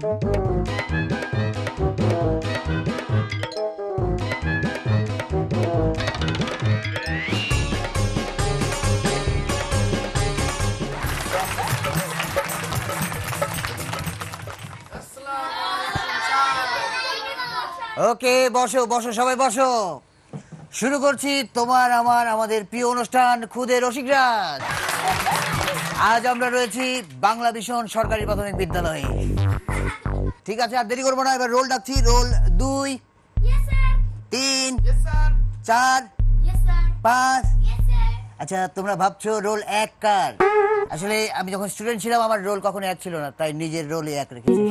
ওকে, বসো বসো, সবাই বসো। শুরু করছি তোমার, আমার, আমাদের প্রিয় অনুষ্ঠান, খুদে রসিকরাজ আজ আমরা রয়েছি বাংলা ভীষণ সরকারি প্রাথমিক বিদ্যালয়ে। ঠিক আছে আর দেরি করব না এবার রোল ডাকছি রোল দুই তিন চার পাঁচ। আচ্ছা তোমরা ভাবছ রোল এক কার? আসলে আমি যখন স্টুডেন্ট ছিলাম আমার রোল কখনো এক ছিল না তাই নিজের রোলে এক রেখেছি।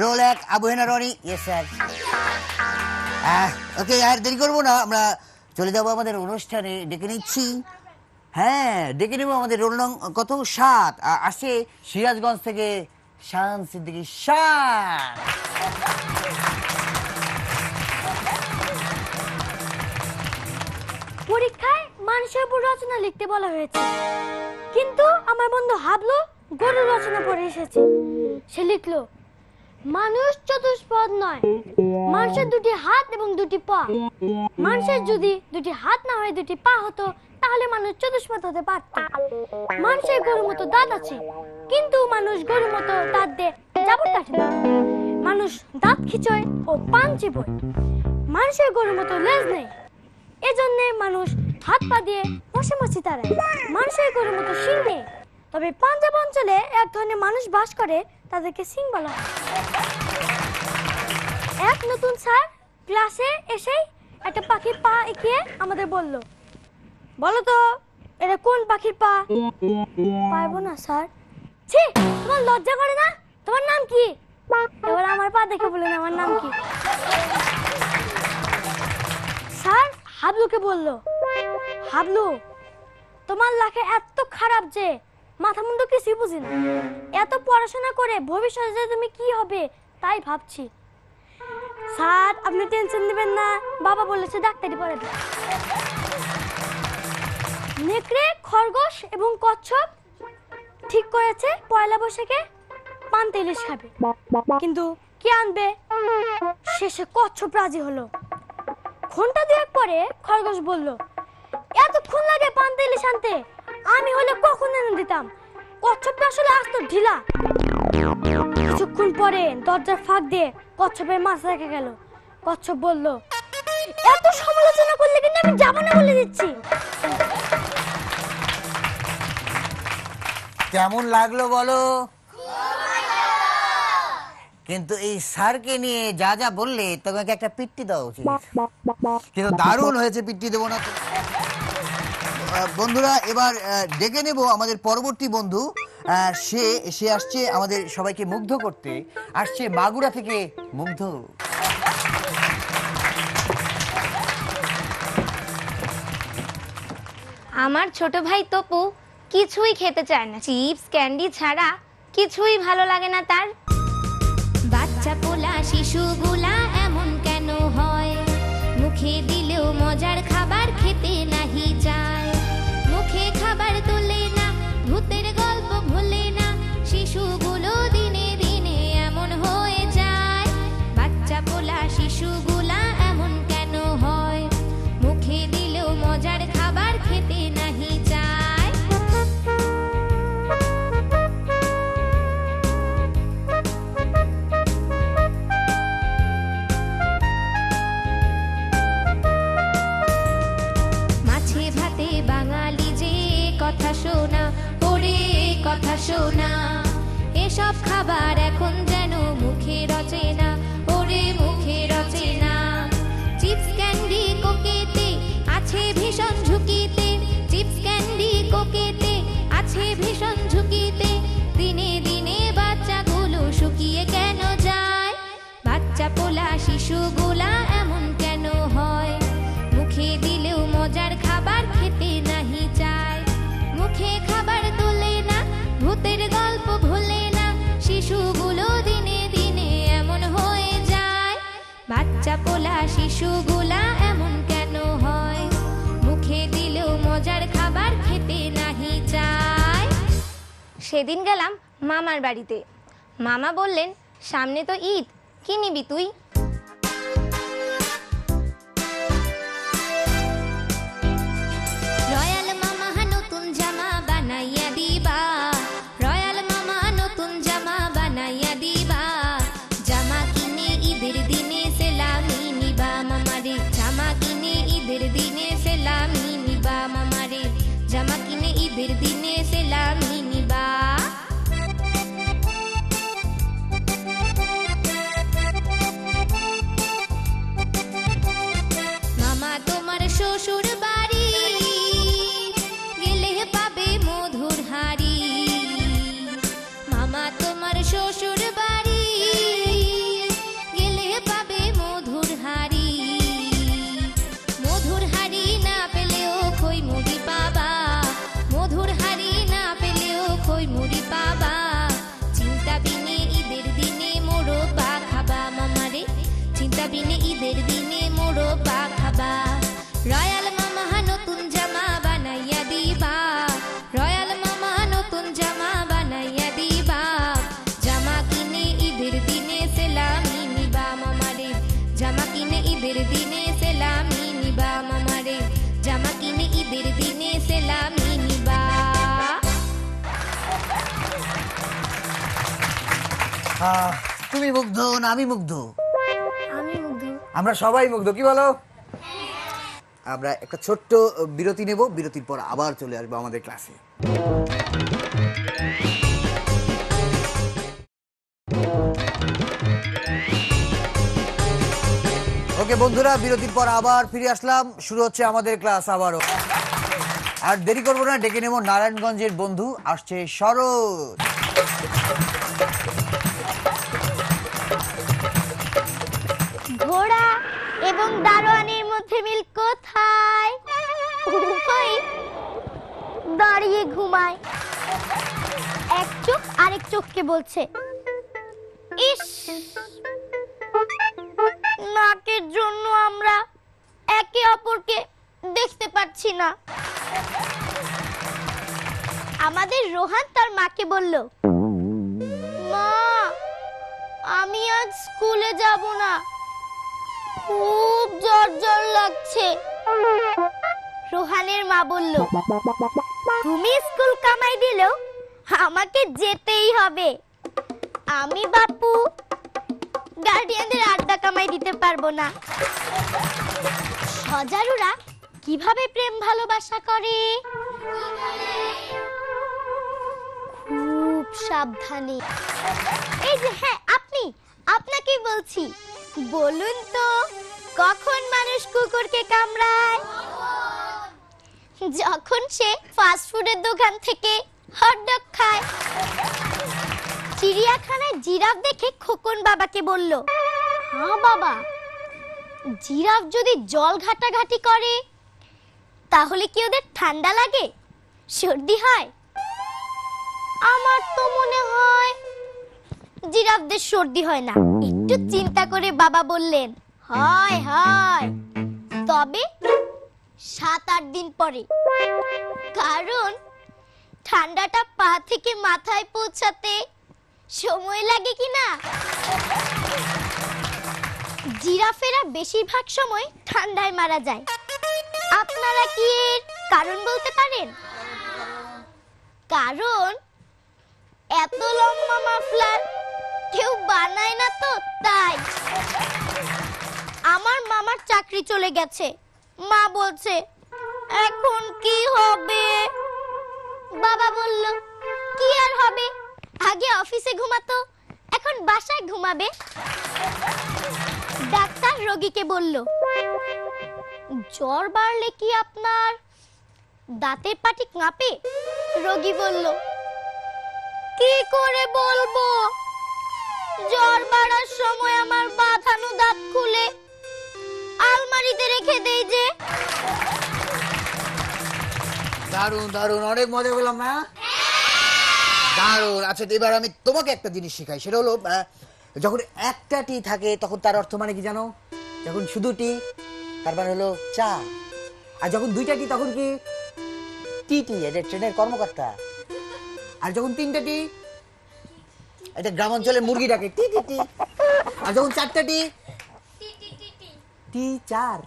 রোল এক Abu Hena Roni. Yes sir okay আর দেরি করব না আমরা চলে যাব আমাদের অনুষ্ঠানে ডেকে নিচ্ছি। হ্যাঁ ডেকে নেব আমাদের রোল নং কত? সাত। আসে সিরাজগঞ্জ থেকে পরীক্ষায় মানুষের উপর রচনা লিখতে বলা হয়েছে। কিন্তু আমার বন্ধু রচনা পড়ে এসেছে। সে লিখলো, মানুষ চতুষ্পদ নয়, মানুষের দুটি হাত এবং দুটি পা। মানুষের যদি দুটি হাত না হয়, দুটি পা হতো, তাহলে মানুষ চতুষ্পদ হতে পারত। মানুষের গরুর মতো দাঁত আছে কিন্তু মানুষ গরুর মতো দাঁত দিয়ে জাবর কাটে না। মানুষ দাঁত খিচয় ও পান চিবোয়। মানুষের গরুর মতো লেজ নেই। এজন্য মানুষ হাত পা দিয়ে মশে মশি তাড়ায়। মানুষের গরুর মতো শিং নেই। তবে পাঞ্জাব অঞ্চলে এক ধরনের মানুষ বাস করে, তাদেরকে সিং বলা হয়। এক নতুন স্যার ক্লাসে এসেই একটা পাখির পা এঁকিয়ে আমাদের বলল, বলো তো এটা কোন পাখির পা? পারব না, স্যার। ছি, তোমার লজ্জা করে না? তোমার নাম কি? এবার আমার পা দেখে বললেন আমার নাম কি? স্যার, হাবলুকে বলল। হাবলু, তোমার লাখে এত খারাপ যে মাথা মুন্ডু কিছুই বুঝি না। এত পড়াশোনা করে ভবিষ্যতে যে তুমি কি হবে, তাই ভাবছি। স্যার, আপনি টেনশন নেবেন না, বাবা বলেছে ডাক্তারি পড়াবে। নেকড়ে, খরগোশ এবং কচ্ছপ ঠিক করেছে পয়লা বৈশাখে পান্তা ইলিশ খাবে। কিন্তু কে আনবে? শেষে কচ্ছপ রাজি হলো। ঘণ্টা দুয়েক পরে খরগোশ বলল, এতক্ষণ লাগে পান্তা ইলিশ আনতে। আমি হলে কখন এনে দিতাম? কচ্ছপটা আসলে আসতো ঢিলা। কিছুক্ষণ পরে দরজার ফাঁক দিয়ে কচ্ছপের মাছ রেখে গেল। কচ্ছপ বলল, এত সমালোচনা করলে কিন্তু আমি যাব না বলে দিচ্ছি। কেমন লাগল বলো? কিন্তু এই স্যারকে নিয়ে যা যা বললে তোমাকে একটা পিট্টি দেওয়া উচিত। কিন্তু দারুণ হয়েছে পিট্টি দেবো না বন্ধুরা, এবার ডেকে নেব আমাদের পরবর্তী বন্ধু। সে সে আসছে আমাদের সবাইকে মুগ্ধ করতে। আসছে মাগুরা থেকে মুগ্ধ। আমার ছোট ভাই তপু কিছুই খেতে চায় না। চিপস, ক্যান্ডি ছাড়া কিছুই ভালো লাগে না তার। বাচ্চা পোলা শিশুগুলা এসব খাবার এখন যেন মুখে রচে না। ওরে মুখে রচে চিপস, ক্যান্ডি, কোকেতে আছে ভীষণ শিশুগুলা কেন হয়? মুখে মজার খাবার খেতে নাহি সেদিন গেলাম মামার বাড়িতে। মামা বললেন, সামনে তো ঈদ, কি নিবি তুই? তুমি মুগ্ধ না আমি মুগ্ধ? আমি মুগ্ধ। আমরা সবাই মুগ্ধ কি বলো? আমরা একটা ছোট্ট বিরতি নেব বিরতির পর আবার চলে আসব আমাদের ক্লাসে। ওকে বন্ধুরা বিরতির পর আবার ফিরে আসলাম। শুরু হচ্ছে আমাদের ক্লাস আবারও। আর দেরি করব না ডেকে নেব নারায়ণগঞ্জের বন্ধু আসছে শরৎ। এবং দারোয়ানের মধ্যে মিল কোথায়? ওই, দাঁড়িয়ে ঘুমায়। এক চোখ আরেক চোখকে বলছে, ইস, নাকের জন্য আমরা একে অপরকে দেখতে পাচ্ছি না। আমাদের রোহান তার মাকে বলল, মা, আমি আজ স্কুলে যাব না। খুব জ্বর জ্বর লাগছে। রোহানের মা বলল, তুমি স্কুল কামাই দিলেও আমাকে যেতেই হবে। আমি বাপু, গার্ডিয়ানদের আড্ডা কামাই দিতে পারব না। সজারুরা কীভাবে প্রেম ভালোবাসা করে? খুব সাবধানে। এই যে হ্যাঁ আপনি, আপনাকেই বলছি, বলুন তো কখন মানুষ কুকুরকে কামড়ায়? যখন সে ফাস্ট ফুডের দোকান থেকে হটডগ খায়। চিড়িয়াখানায় জিরাফ দেখে খোকন বাবাকে বলল হ্যাঁ বাবা, জিরাফ যদি জল ঘাটাঘাটি করে, তাহলে কি ওদের ঠান্ডা লাগে? সর্দি হয়? আমার তো মনে হয় জিরাফদের সর্দি হয় না। একটু চিন্তা করে বাবা বললেন হয় হয়। তবে সাত আট দিন পরে। কারণ ঠান্ডাটা পা থেকে মাথায় পৌঁছাতে সময় লাগে কি না? জিরাফেরা বেশিরভাগ সময় ঠান্ডায় মারা যায়। আপনারা কি এর কারণ বলতে পারেন? কারণ এত লম্বা মাফলার কেউ বানায় না তো তাই। আমার মামার চাকরি চলে গেছে। মা বলছে, এখন কি হবে? বাবা বলল, কি আর হবে? আগে অফিসে ঘুমাতো, এখন বাসায় ঘুমাবে। ডাক্তার রোগীকে বলল, জ্বর বাড়লে কি আপনার দাঁতের পাটি কাঁপে? রোগী বলল, কি করে বলব? জ্বর বাড়ার সময় আমার বাঁধানো দাঁত খুলে আলমারিতে রেখে দেই যে। দারুণ দারুণ অনেক মজা পেলাম না দারুণ আচ্ছা এবার আমি তোমাকে একটা জিনিস শেখাই, সেটা হলো যখন একটা টি থাকে, তখন তার অর্থ মানে কি জানো? যখন শুধু টি তার মানে হলো চা। আর যখন দুইটা টি, তখন কি? টি টি, এটা ট্রেনের কর্মকর্তা। আর যখন তিনটা টি, এটা গ্রামাঞ্চলের মুরগি ডাকে, টি টি টি। আর যখন চারটা টি টি চার।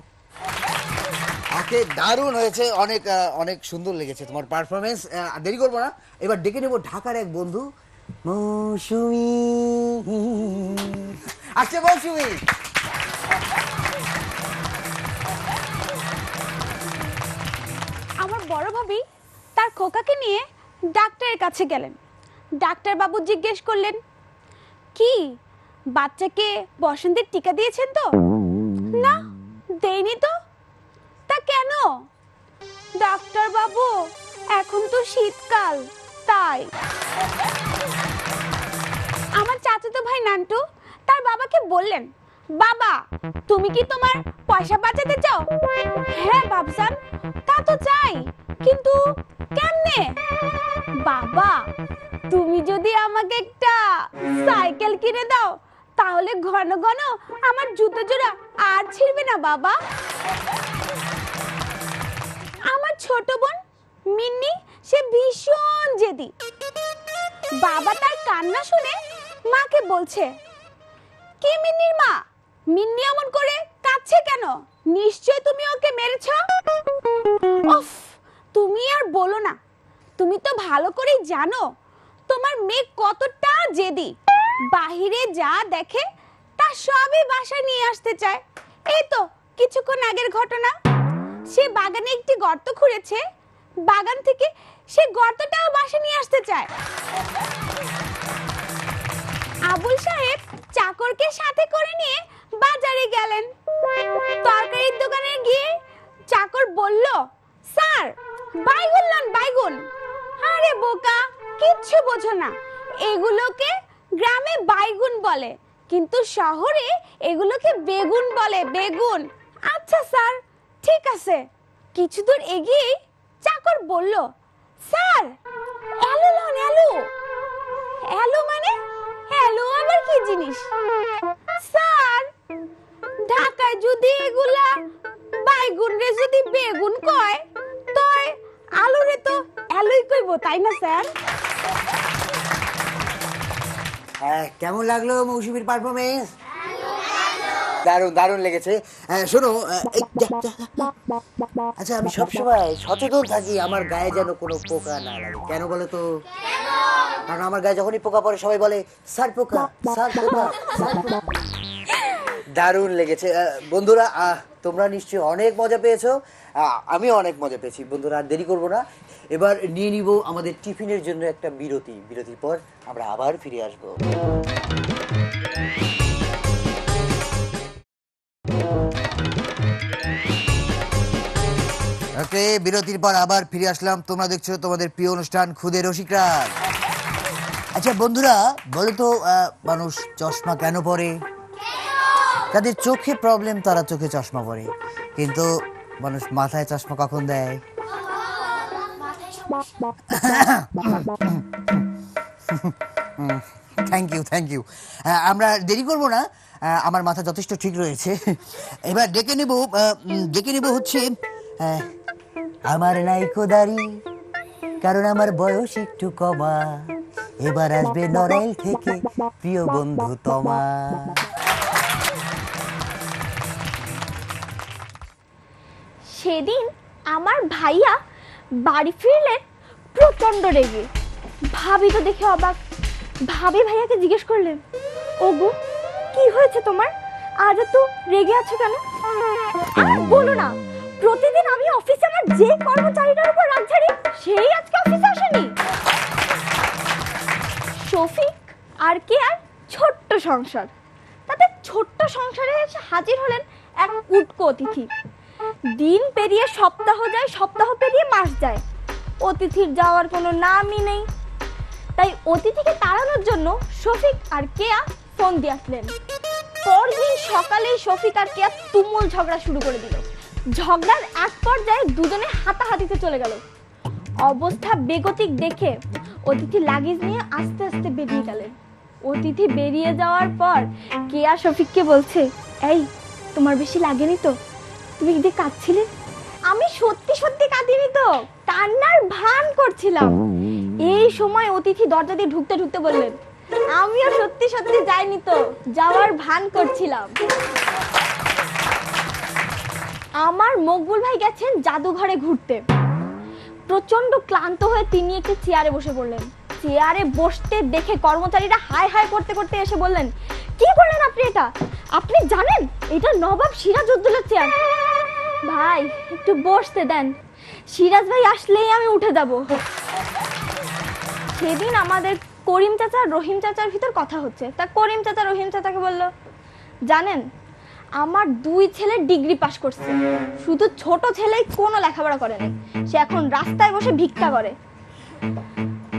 ওকে দারুণ হয়েছে অনেক অনেক সুন্দর লেগেছে তোমার পারফরমেন্স দেরি করব না এবার ডেকে নেব ঢাকার এক বন্ধু মৌসুমি। আসছে মৌসুমি। আমার বড় ভাবি তার খোকাকে নিয়ে ডাক্তারের কাছে গেলেন। ডাক্তার বাবু জিজ্ঞেস করলেন কি বাচ্চাকে বসন্তের টিকা দিয়েছেন তো? দেয়নি তো? তা কেন? ডাক্তার বাবু এখন তো শীতকাল, তাই। আমার চাচাতো ভাই নান্টু, তার বাবাকে বললেন, বাবা, তুমি কি তোমার পয়সা বাঁচাতে চাও? হ্যাঁ বাবজান তা তো চাই, কিন্তু কেমনে? বাবা, তুমি যদি আমাকে একটা সাইকেল কিনে দাও তাহলে ঘন ঘন আমার জুতো জোড়া আর ছিড়বে না, বাবা। আমার ছোট বোন মিন্নি, সে ভীষণ জেদি। বাবা তার কান্না শুনে মাকে বলছে, কি মিন্নির মা? মিন্নি এমন করে কাঁদছে কেন? নিশ্চয় তুমি ওকে মেরেছ? উফ, তুমি আর বলো না। তুমি তো ভালো করেই জানো, তোমার মেয়ে কতটা জেদি। বাহিরে যা দেখে, তা সবই বাসায় নিয়ে আসতে চায়। এই তো কিছুক্ষণ আগের ঘটনা। সে বাগানে একটি গর্ত খুঁড়েছে। বাগান থেকে সে গর্তটাও বাসা নিয়ে আসতে চায়। আবুল সাহেব চাকরকে সাথে করে নিয়ে বাজারে গেলেন। তরকারির দোকানে গিয়ে চাকর বলল, স্যার, বাইগুন লন বাইগুন। আরে বোকা, কিচ্ছু বোঝো না। এগুলোকে গ্রামে বাইগুন বলে, কিন্তু শহরে এগুলোকে বেগুন বলে, বেগুন। আচ্ছা স্যার, ঠিক আছে। কিছু দূর এগিয়ে চাকর বলল, স্যার, এলো লন এলো। এলো মানে? এলো আবার কি জিনিস? স্যার, ঢাকায় যদি এগুলা বাইগুন রে যদি বেগুন কয়, তয় আলু রে তো এলোই কইব, তাই না, স্যার? হ্যাঁ কেমন লাগল মৌসুমীর পারফরমেন্স দারুণ দারুণ লেগেছে। হ্যাঁ, শোনো। আচ্ছা আমি সবসময় সচেতন থাকি আমার গায়ে যেন কোনো পোকা না লাগে। কেন বলো তো? কারণ আমার গায়ে যখনই পোকা পড়ে সবাই বলে স্যার পোকা স্যার পোকা দারুণ লেগেছে। বন্ধুরা তোমরা নিশ্চয়ই অনেক মজা পেয়েছ। আমিও অনেক মজা পেয়েছি। বন্ধুরা দেরি করব না। এবার নিয়ে নিব আমাদের টিফিনের জন্য একটা বিরতি। বিরতির পর আমরা আবার ফিরে আসব। ওকে, বিরতির পর আবার ফিরে আসলাম। তোমরা দেখছ তোমাদের প্রিয় অনুষ্ঠান খুদে রসিকরা আচ্ছা বন্ধুরা, বলো তো মানুষ চশমা কেন পরে? তাদের চোখে প্রবলেম তারা চোখে চশমা পরে। কিন্তু মানুষ মাথায় চশমা কখন দেয়? থ্যাংক ইউ থ্যাংক ইউ আমরা দেরি করব না। আমার মাথা যথেষ্ট ঠিক রয়েছে। এবার ডেকে নেব ডেকে নেব হচ্ছে আমার নাইকো দাড়ি কারণ আমার বয়স একটু কমা। এবার আসবে নরেল থেকে, প্রিয় বন্ধু তোমা। সেদিন আমার ভাইয়া বাড়ি ফিরলেন প্রচণ্ড রেগে। ভাবি তো দেখে অবাক। ভাবি ভাইয়াকে জিজ্ঞেস করলেন, ওগো, কি হয়েছে তোমার? আজ তো রেগে আছো কেন? আর বলো না, প্রতিদিন আমি অফিসে আমার যে কর্মচারীটার উপর রাগ ঝাড়ি, সেই আজকে অফিসে আসেনি। শফিক আর কে আর? ছোট্ট সংসার। তাতে ছোট্ট সংসারে এসে হাজির হলেন এক উটকো অতিথি। দিন পেরিয়ে সপ্তাহ যায়, সপ্তাহ পেরিয়ে মাস যায়। অতিথির যাওয়ার কোনো নামই নেই। তাই অতিথিকে তাড়ানোর জন্য শফিক আর কেয়া ফোন দিয়ে আসলেন। পরদিন সকালেই শফিক আর কেয়া তুমুল ঝগড়া শুরু করে দিল। ঝগড়ার এক পর্যায়ে দুজনে হাতাহাতিতে চলে গেল। অবস্থা বেগতিক দেখে অতিথি লাগেজ নিয়ে আস্তে আস্তে বেরিয়ে গেলেন। অতিথি বেরিয়ে যাওয়ার পর কেয়া শফিককে বলছে, এই, তোমার বেশি লাগেনি তো? তুমি দিয়ে কাঁদছিলে? আমি সত্যি সত্যি কাঁদিনি তো। কান্নার ভান করছিলাম। এই সময় অতিথি দরজা দিয়ে ঢুকতে ঢুকতে বললেন, আমিও সত্যি সত্যি যাইনি তো, যাওয়ার ভান করছিলাম। আমার মকবুল ভাই গেছেন জাদুঘরে ঘুরতে। প্রচণ্ড ক্লান্ত হয়ে তিনি একটি চেয়ারে বসে পড়লেন। চেয়ারে বসতে দেখে কর্মচারীরা হাই হাই করতে করতে এসে বললেন, কি করলেন আপনি এটা? আপনি জানেন, এটা নবাব সিরাজউদ্দৌলার চেয়ার। ভাই, একটু বসতে দেন। সিরাজ ভাই আসলেই আমি উঠে যাব। সেদিন আমাদের করিম চাচা রহিম চাচার ভিতর কথা হচ্ছে। তা করিম চাচা, রহিম চাচাকে বলল, জানেন, আমার দুই ছেলে ডিগ্রি পাশ করছে। শুধু ছোট ছেলেই কোনো লেখাপড়া করে নাই। সে এখন রাস্তায় বসে ভিক্ষা করে।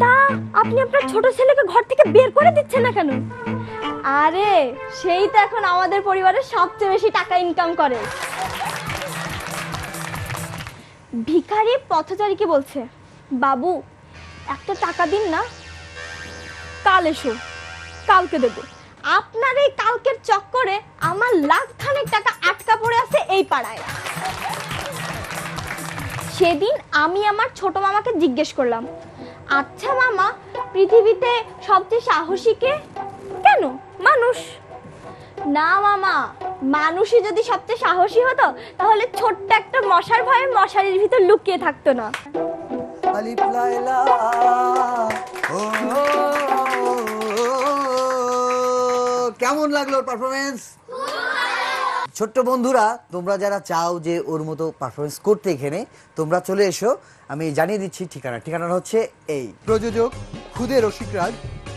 তা আপনি আপনার ছোট ছেলেকে ঘর থেকে বের করে দিচ্ছেন না কেন? আরে, সেই তো এখন আমাদের পরিবারের সবচেয়ে বেশি টাকা ইনকাম করে। ভিখারি পথচারীকে বলছে, বাবু, একটা টাকা দিন না, কাল এসো, কালকে দেবো। আপনার এই কালকের চক্করে আমার লাখ খানেক টাকা আটকা পড়ে আছে এই পাড়ায়। সেদিন আমি আমার ছোট মামাকে জিজ্ঞেস করলাম আচ্ছা মামা, পৃথিবীতে সবচেয়ে সাহসী কে? কেন? মানুষ। না মামা। মানুষই যদি সবচেয়ে সাহসী হতো তাহলে ছোট্ট একটা মশার ভয়ে মশারির ভিতর লুকিয়ে থাকতো না। আলিফ লাইলা ও কেমন লাগল পারফরমেন্স ছোট্ট বন্ধুরা তোমরা যারা চাও যে ওর মতো পারফরমেন্স করতে এখানে তোমরা চলে এসো। আমি জানিয়ে দিচ্ছি ঠিকানা। ঠিকানা হচ্ছে এই। প্রযোজক খুদে রসিকরাজ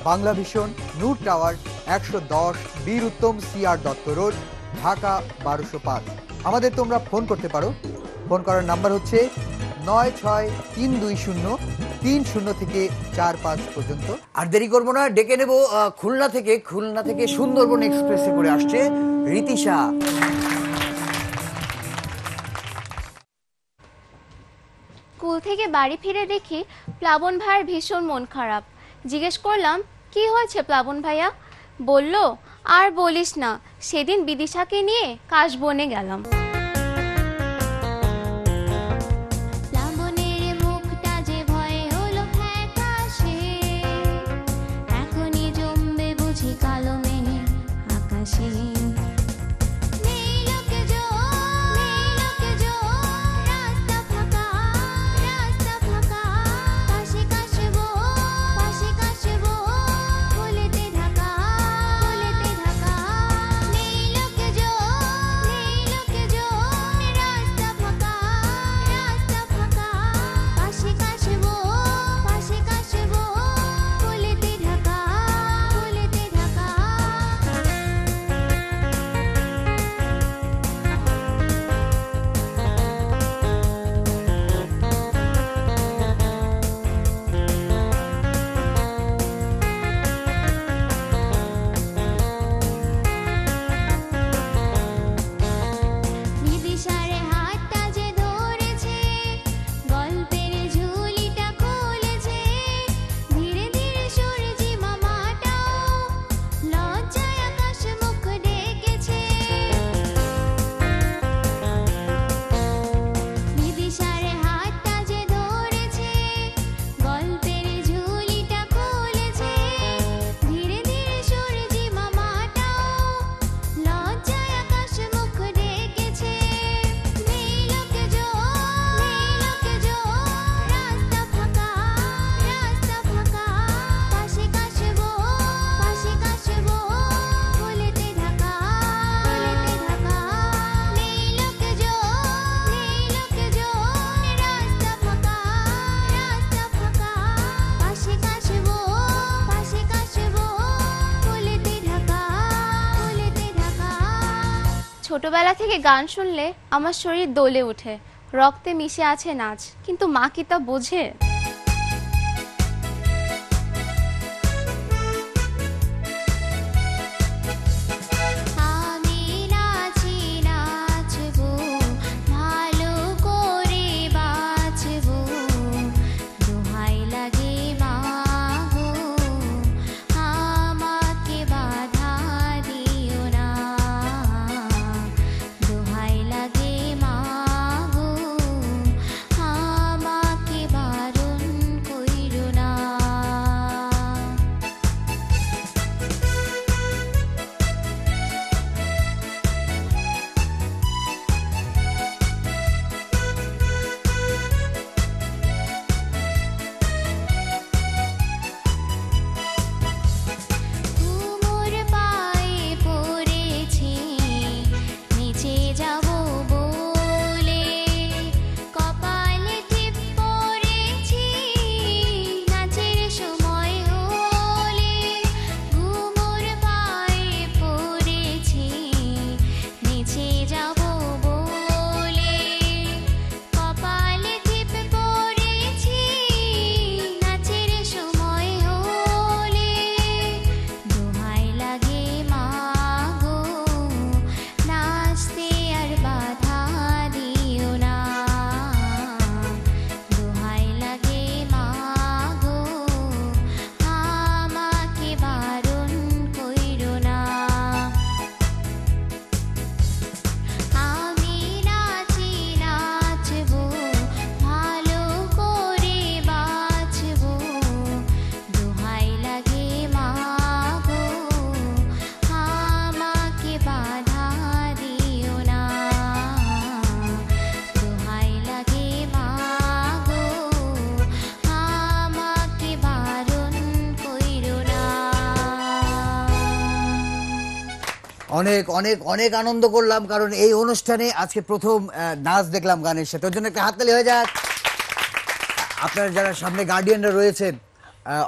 বাংলা ভীষণ নূর টাওয়ার একশো দশ Bir Uttam C R Dutta road Dhaka বারোশো পাঁচ। আমাদের তোমরা ফোন করতে পারো। ফোন করার নাম্বার হচ্ছে নয় ছয় তিন দুই শূন্য তিন শূন্য থেকে চার পাঁচ পর্যন্ত। আর দেরি করব না ডেকে নেব আহ, খুলনা থেকে খুলনা থেকে সুন্দরবন এক্সপ্রেসে করে আসছে রীতিশা স্কুল থেকে বাড়ি ফিরে দেখি প্লাবন ভাইয়ের ভীষণ মন খারাপ। জিজ্ঞেস করলাম কি হয়েছে প্লাবন ভাইয়া? বলল আর বলিস না সেদিন বিদিশাকে নিয়ে কাশবনে গেলাম। ছোটবেলা থেকে গান শুনলে আমার শরীর দোলে ওঠে। রক্তে মিশে আছে নাচ, কিন্তু মা কি তা বোঝে? অনেক অনেক অনেক আনন্দ করলাম, কারণ এই অনুষ্ঠানে আজকে প্রথম নাচ দেখলাম গানের সাথে। ওর জন্য একটা হাততালি হয়ে যাক। আপনারা যারা সামনে গার্ডিয়ানরা রয়েছেন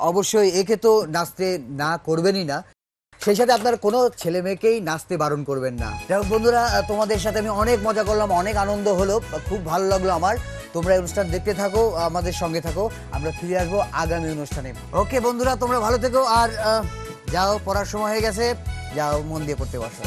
অবশ্যই একে তো নাচতে না করবেনই না। সেই সাথে আপনার কোনো ছেলে মেয়েকেই নাচতে বারণ করবেন না। যাই বন্ধুরা তোমাদের সাথে আমি অনেক মজা করলাম, অনেক আনন্দ হলো, খুব ভালো লাগল আমার। তোমরা এই অনুষ্ঠান দেখতে থাকো, আমাদের সঙ্গে থাকো, আমরা ফিরে আসব আগামী অনুষ্ঠানে। ওকে বন্ধুরা, তোমরা ভালো থেকো, আর যাও, পড়ার সময় হয়ে গেছে। যাও মন দিয়ে পড়তে বসো।